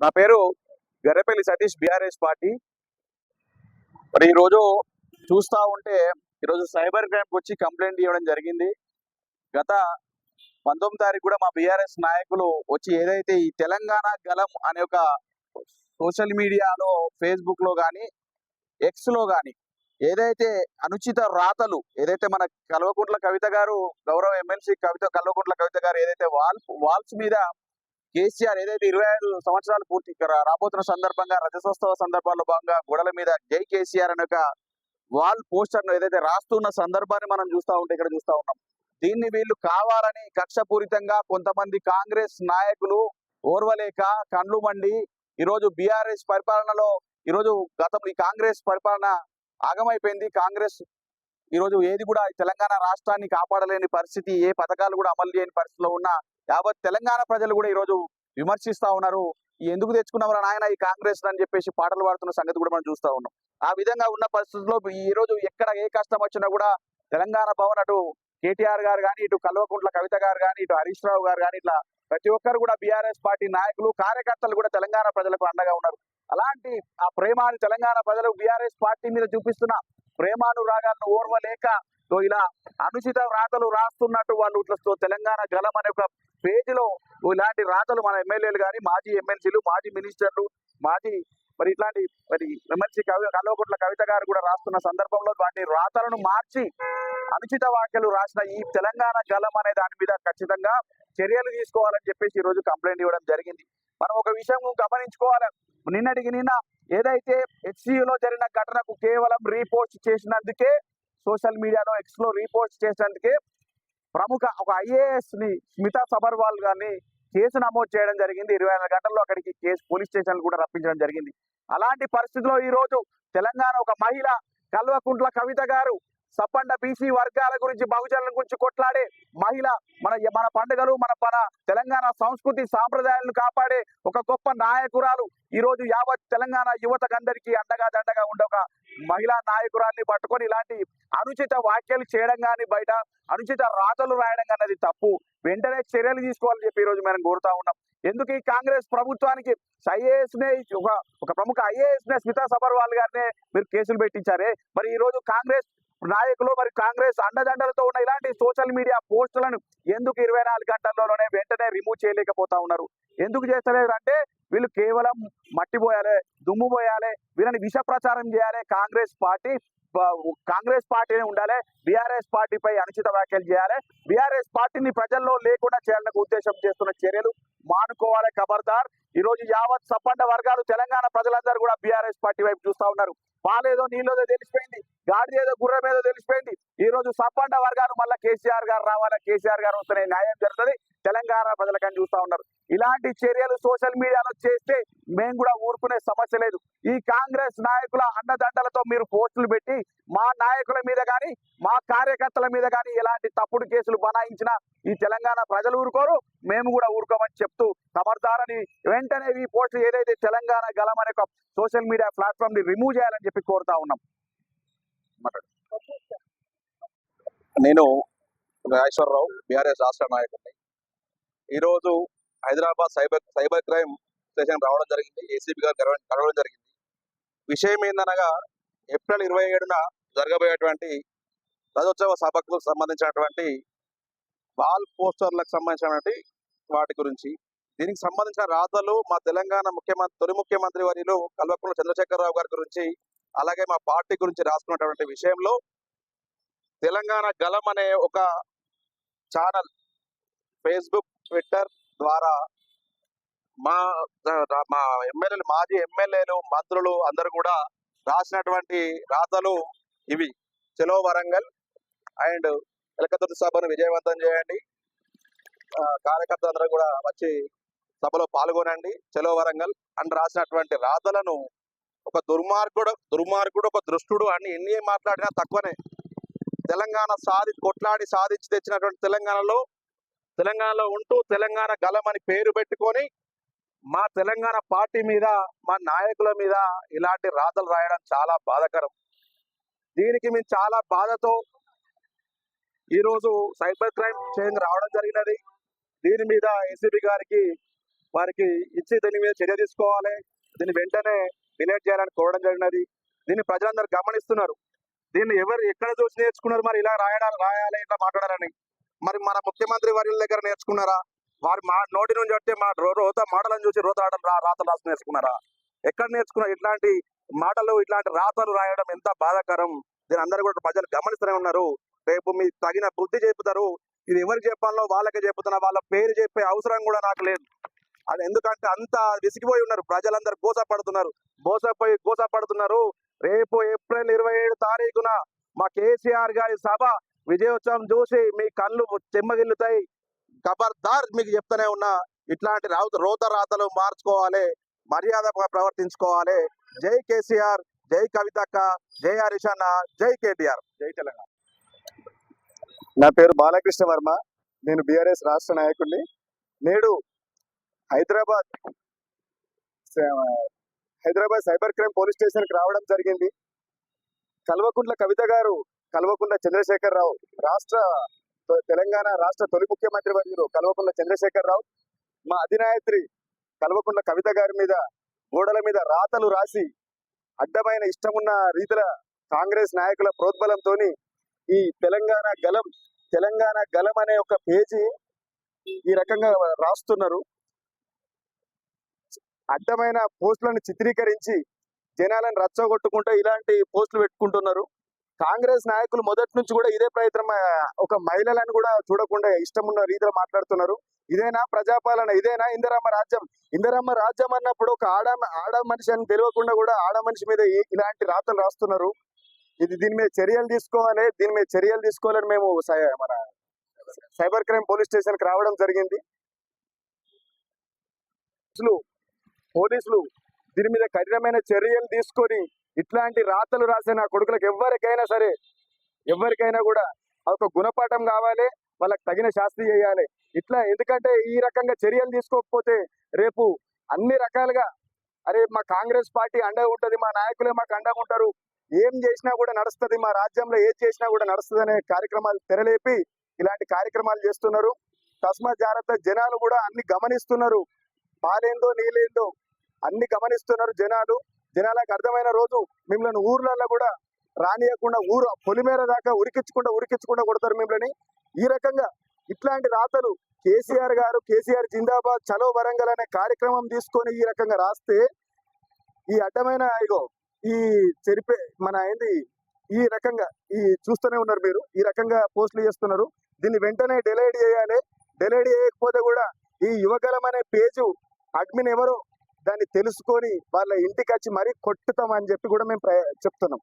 నా పేరు Garrepalli Satish BRS party. మరి ఈరోజు చూస్తూ ఉంటే ఈరోజు సైబర్ క్రైమ్ వచ్చి కంప్లైంట్ ఇవ్వడం జరిగింది. గత పంతొమ్మిది తారీఖు కూడా మా బీఆర్ఎస్ నాయకులు వచ్చి ఏదైతే ఈ తెలంగాణ గలం అనే ఒక సోషల్ మీడియాలో ఫేస్బుక్లో కానీ ఎక్స్లో కానీ ఏదైతే అనుచిత రాతలు ఏదైతే మన కల్వకుంట్ల కవిత గారు గౌరవ ఎమ్మెల్సీ కవిత కల్వకుంట్ల కవిత గారు ఏదైతే వాల్ వాల్స్ మీద కేసీఆర్ ఏదైతే ఇరవై ఐదు సంవత్సరాలు పూర్తి రాబోతున్న సందర్భంగా రజతోత్సవ సందర్భాల్లో భాగంగా గోడల మీద జై కేసీఆర్ అనే ఒక వాల్ పోస్టర్ను ఏదైతే రాస్తున్న సందర్భాన్ని మనం చూస్తా ఉంటే ఇక్కడ చూస్తా ఉన్నాం. దీన్ని వీళ్ళు కావాలని కక్షపూరితంగా కొంతమంది కాంగ్రెస్ నాయకులు ఓర్వలేక కండ్లు మండి ఈరోజు బీఆర్ఎస్ పరిపాలనలో ఈరోజు గతంలో ఈ కాంగ్రెస్ పరిపాలన ఆగమైపోయింది. కాంగ్రెస్ ఈరోజు ఏది కూడా తెలంగాణ రాష్ట్రాన్ని కాపాడలేని పరిస్థితి ఏ పథకాలు కూడా అమలు చేయని పరిస్థితిలో ఉన్న యావత్ తెలంగాణ ప్రజలు కూడా ఈరోజు విమర్శిస్తా ఉన్నారు. ఎందుకు తెచ్చుకున్నవరా నాయన ఈ కాంగ్రెస్ అని చెప్పేసి పాటలు పాడుతున్న సంగతి కూడా మనం చూస్తా ఉన్నాం. ఆ విధంగా ఉన్న పరిస్థితుల్లో ఈ రోజు ఎక్కడ ఏ కష్టం వచ్చినా కూడా తెలంగాణ భవన్ అటు కేటీఆర్ గారు కానీ ఇటు కల్వకుంట్ల కవిత గారు కానీ ఇటు హరీష్ రావు గారు కానీ ఇట్లా ప్రతి ఒక్కరు కూడా బీఆర్ఎస్ పార్టీ నాయకులు కార్యకర్తలు కూడా తెలంగాణ ప్రజలకు అండగా ఉన్నారు. అలాంటి ఆ ప్రేమాన్ని తెలంగాణ ప్రజలు బీఆర్ఎస్ పార్టీ మీద చూపిస్తున్న ప్రేమానురాగాలను ఓర్వలేక ఇలా అనుచిత రాతలు రాస్తున్నట్టు వాళ్ళు ఇట్లా తెలంగాణ గలం అనే ఒక పేజీలో ఇలాంటి రాతలు మన ఎమ్మెల్యేలు కానీ మాజీ ఎమ్మెల్సీలు మాజీ మినిస్టర్లు మాజీ మరి ఇట్లాంటి మరి ఎమ్మెల్సీ కవి కల్వకుట్ల కవిత గారు కూడా రాస్తున్న సందర్భంలో వాటి రాతలను మార్చి అనుచిత వ్యాఖ్యలు రాసిన ఈ తెలంగాణ గలం అనే దాని మీద ఖచ్చితంగా చర్యలు తీసుకోవాలని చెప్పేసి ఈ రోజు కంప్లైంట్ ఇవ్వడం జరిగింది. మనం ఒక విషయం గమనించుకోవాలి. నిన్నటికి నిన్న ఏదైతే హెచ్సియులో జరిగిన ఘటనకు కేవలం రీపోస్ట్ చేసినందుకే సోషల్ మీడియాలో ఎక్స్లో రీపోస్ట్ చేసినందుకే ప్రముఖ ఒక ఐఏఎస్ని స్మితా సబర్వాల్ గారిని కేసు నమోదు చేయడం జరిగింది. ఇరవై నాలుగు గంటల్లో అక్కడికి కేసు పోలీస్ స్టేషన్ కూడా రప్పించడం జరిగింది. అలాంటి పరిస్థితిలో ఈ రోజు తెలంగాణ ఒక మహిళ కల్వకుంట్ల కవిత గారు సప్పండ బీసీ వర్గాల గురించి బహుజనుల గురించి కొట్లాడే మహిళ మన మన పండుగలు మన మన తెలంగాణ సంస్కృతి సాంప్రదాయాలను కాపాడే ఒక గొప్ప నాయకురాలు. ఈ రోజు యావత్ తెలంగాణ యువతకందరికీ అండగా దండగా ఉండే ఒక మహిళా నాయకురాల్ని పట్టుకొని ఇలాంటి అనుచిత వ్యాఖ్యలు చేయడం కానీ బయట అనుచిత రాతలు రాయడం అన్నది తప్పు. వెంటనే చర్యలు తీసుకోవాలని చెప్పి ఈ రోజు మనం కోరుతా ఉన్నాం. ఎందుకు ఈ కాంగ్రెస్ ప్రభుత్వానికి ఐఏఎస్ నే ఒక ఒక ప్రముఖ ఐఏఎస్ నే స్మితా సబర్వాల్ గారినే మీరు కేసులు పెట్టించారే? మరి ఈ రోజు కాంగ్రెస్ నాయకులు మరి కాంగ్రెస్ అండదండలతో ఉన్న ఇలాంటి సోషల్ మీడియా పోస్టులను ఎందుకు ఇరవై నాలుగు గంటల్లోనే వెంటనే రిమూవ్ చేయలేకపోతా ఉన్నారు? ఎందుకు చేస్తలేరు? అంటే వీళ్ళు కేవలం మట్టి పోయాలి దుమ్ము పోయాలి వీళ్ళని విష ప్రచారం చేయాలి కాంగ్రెస్ పార్టీ కాంగ్రెస్ పార్టీనే ఉండాలి బీఆర్ఎస్ పార్టీపై అనుచిత వ్యాఖ్యలు చేయాలి బీఆర్ఎస్ పార్టీని ప్రజల్లో లేకుండా చేయాలనే ఉద్దేశం చేస్తున్న చర్యలు మానుకోవాలి ఖబర్దార్ ఈ రోజు యావత్ సప్పండ వర్గాలు తెలంగాణ ప్రజలందరూ కూడా బీఆర్ఎస్ పార్టీ వైపు చూస్తా ఉన్నారు. పాలేదో నీళ్ళేదో తెలిసిపోయింది. గాడి ఏదో గుర్రం ఏదో తెలిసిపోయింది. ఈ రోజు సప్పండ వర్గాలు మళ్ళీ కేసీఆర్ గారు రావాలా కేసీఆర్ గారు వస్తేనే న్యాయం జరుగుతుంది. తెలంగాణ ప్రజలకని చూస్తా ఉన్నారు. ఇలాంటి చర్యలు సోషల్ మీడియాలో చేస్తే మేము కూడా ఊరుకునే సమస్య లేదు. ఈ కాంగ్రెస్ నాయకుల అండదండలతో మీరు పోస్టులు పెట్టి మా నాయకుల మీద కానీ మా కార్యకర్తల మీద కానీ ఎలాంటి తప్పుడు కేసులు బనాయించినా ఈ తెలంగాణ ప్రజలు ఊరుకోరు. మేము కూడా ఊరుకోమని చెప్తూ సమర్థారని వెంటనే ఈ పోస్టులు ఏదైతే తెలంగాణ గలం అనే సోషల్ మీడియా ప్లాట్ఫామ్ని రిమూవ్ చేయాలని చెప్పి కోరుతా ఉన్నాం. నేను రాజేశ్వరరావు బీఆర్ఎస్ రాష్ట్ర నాయకుడిని. ఈరోజు Hyderabad cyber cyber crime station రావడం జరిగింది. ఏసీబీ గారు కలవడం జరిగింది. విషయం ఏందనగా ఏప్రిల్ ఇరవై ఏడున జరగబోయేటువంటి రథోత్సవ సభకు సంబంధించినటువంటి వాల్ పోస్టర్లకు సంబంధించినటువంటి వాటి గురించి. దీనికి సంబంధించిన రాతలు మా తెలంగాణ ముఖ్యమంత్రి తొలి ముఖ్యమంత్రి వర్యులు కల్వకుంట్ల చంద్రశేఖరరావు గారి గురించి అలాగే మా పార్టీ గురించి రాసుకున్నటువంటి విషయంలో తెలంగాణ గలం అనే ఒక ఛానల్ ఫేస్బుక్ ట్విట్టర్ ద్వారా మా మా ఎమ్మెల్యేలు మాజీ ఎమ్మెల్యేలు మంత్రులు అందరూ కూడా రాసినటువంటి రాతలు ఇవి. చెలో వరంగల్ అండ్ ఎలకతుర్తి సభను విజయవంతం చేయండి. కార్యకర్తలందరూ కూడా వచ్చి సభలో పాల్గొనండి. చెలో వరంగల్ అని రాసినటువంటి రాతలను ఒక దుర్మార్గుడు దుర్మార్గుడు ఒక దృష్టుడు అని ఎన్ని మాట్లాడినా తక్కువనే. తెలంగాణ సాధి కొట్లాడి సాధించి తెచ్చినటువంటి తెలంగాణలో తెలంగాణలో ఉంటూ తెలంగాణ గలం అని పేరు పెట్టుకొని మా తెలంగాణ పార్టీ మీద మా నాయకుల మీద ఇలాంటి రాతలు రాయడం చాలా బాధకరం. దీనికి మేము చాలా బాధతో ఈరోజు సైబర్ క్రైమ్ చేంజ్ రావడం జరిగినది. దీని మీద ఏసీబీ గారికి వారికి ఇచ్చి దీని మీద చర్య తీసుకోవాలి. దీని వెంటనే డిలేట్ చేయాలని కోరడం జరిగినది. దీన్ని ప్రజలందరూ గమనిస్తున్నారు. దీన్ని ఎవరు ఎక్కడ చూసి నేర్చుకున్నారు మరి? ఇలా రాయడాలి రాయాలి ఇట్లా మాట్లాడాలని. మరి మన ముఖ్యమంత్రి వర్యుల దగ్గర నేర్చుకున్నారా? వారి మా నోటి నుంచి వస్తే మా రో- రోత మాటలను చూసి రోత ఆడడం రాతలు రాసి నేర్చుకున్నారా? ఎక్కడ నేర్చుకున్నారు? ఇట్లాంటి మాటలు ఇట్లాంటి రాతలు రాయడం ఎంత బాధాకరం? దీని అందరూ కూడా ప్రజలు గమనిస్తూనే ఉన్నారు. రేపు మీ తగిన బుద్ధి చెబుతారు ఇది ఎవరికి చెప్పాలో వాళ్ళకే చెబుతున్నా వాళ్ళ పేరు చెప్పే అవసరం కూడా నాకు లేదు. అది ఎందుకంటే అంత విసిగిపోయి ఉన్నారు. ప్రజలందరూ గోసపడుతున్నారు. గోసపోయి గోసపడుతున్నారు. రేపు ఏప్రిల్ ఇరవై ఏడు తారీఖున మా కేసీఆర్ గారి సభ విజయోత్సవం చూసి మీ కళ్ళు చెమ్మగిల్లుతాయి. ఖబర్దార్ మీకు చెప్తానే ఉన్నా ఇట్లాంటి రాత రోత రాతలు మార్చుకోవాలి మర్యాదగా ప్రవర్తించుకోవాలి. జై కేసీఆర్ జై కవితక్క జై హరీష్ అన్న జై కేటీఆర్. జై తెలంగాణ. నా పేరు బాలకృష్ణ వర్మ నేను బీఆర్ఎస్ రాష్ట్ర నాయకుడిని. నేడు Hyderabad Hyderabad cyber crime police స్టేషన్కి రావడం జరిగింది. కల్వకుంట్ల కవిత గారు కల్వకుంట్ల చంద్రశేఖర్ రావు రాష్ట్ర తెలంగాణ రాష్ట్ర తొలి ముఖ్యమంత్రి వర్యులు కల్వకుంట్ల చంద్రశేఖర్ రావు మా అధినాయత్రి కల్వకుంట్ల కవిత గారి మీద గోడల మీద రాతలు రాసి అడ్డమైన ఇష్టమున్న రీతిల కాంగ్రెస్ నాయకుల ప్రోద్బలంతో ఈ తెలంగాణ గలం తెలంగాణ గలం అనే ఒక పేజీ ఈ రకంగా రాస్తున్నారు. అడ్డమైన పోస్టులను చిత్రీకరించి జనాలను రచ్చగొట్టుకుంటూ ఇలాంటి పోస్టులు పెట్టుకుంటున్నారు. కాంగ్రెస్ నాయకులు మొదటి నుంచి కూడా ఇదే ప్రయత్నం ఒక మహిళలను కూడా చూడకుండా ఇష్టం ఉన్న రీతిలో మాట్లాడుతున్నారు. ఇదేనా ప్రజాపాలన? ఇదేనా ఇందరమ్మ రాజ్యం? ఇందరమ్మ రాజ్యం అన్నప్పుడు ఒక ఆడ ఆడ మనిషి అని తెలియకుండా కూడా ఆడ మనిషి మీద ఇలాంటి రాతలు రాస్తున్నారు. ఇది దీని మీద చర్యలు తీసుకోవాలి దీని మీద చర్యలు తీసుకోవాలని మేము సై- మన సైబర్ క్రైమ్ పోలీస్ స్టేషన్కి రావడం జరిగింది. పోలీసులు దీని మీద కఠినమైన చర్యలు తీసుకొని ఇట్లాంటి రాతలు రాసే నా కొడుకులకు ఎవరికైనా సరే ఎవరికైనా కూడా ఒక గుణపాఠం కావాలి వాళ్ళకి తగిన శాస్తి చేయాలి. ఇట్లా ఎందుకంటే ఈ రకంగా చర్యలు తీసుకోకపోతే రేపు అన్ని రకాలుగా అరే మా కాంగ్రెస్ పార్టీ అండగా ఉంటుంది మా నాయకులే మాకు అండగా ఉంటారు ఏం చేసినా కూడా నడుస్తది మా రాజ్యంలో ఏది చేసినా కూడా నడుస్తుంది అనే కార్యక్రమాలు తెరలేపి ఇలాంటి కార్యక్రమాలు చేస్తున్నారు. తస్మా జాగ్రత్త జనాలు కూడా అన్ని గమనిస్తున్నారు. పాలేందో నీళ్ళేందో అన్ని గమనిస్తున్నారు జనాలు. జనాలకు అర్థమైన రోజు మిమ్మల్ని ఊర్లలో కూడా రానియకుండా ఊరు పొలిమేర దాకా ఉరికించకుండా ఉరికించకుండా కొడతారు మిమ్మల్ని. ఈ రకంగా ఇట్లాంటి రాతలు కేసీఆర్ గారు కేసీఆర్ జిందాబాద్ చలో వరంగల్ అనే కార్యక్రమం తీసుకొని ఈ రకంగా రాస్తే ఈ అడ్డమైన ఇగో ఈ చెరిపే మన ఏంది ఈ రకంగా ఈ చూస్తూనే ఉన్నారు మీరు. ఈ రకంగా పోస్టులు చేస్తున్నారు. దీన్ని వెంటనే డెలైడ్ చేయాలి. డెలైడ్ చేయకపోతే కూడా ఈ యువకలం అనే పేజు అడ్మిన్ ఎవరో దాన్ని తెలుసుకొని వాళ్ళ ఇంటికి వచ్చి మరీ కొట్టుతామని చెప్పి కూడా మేము చెప్తున్నాం.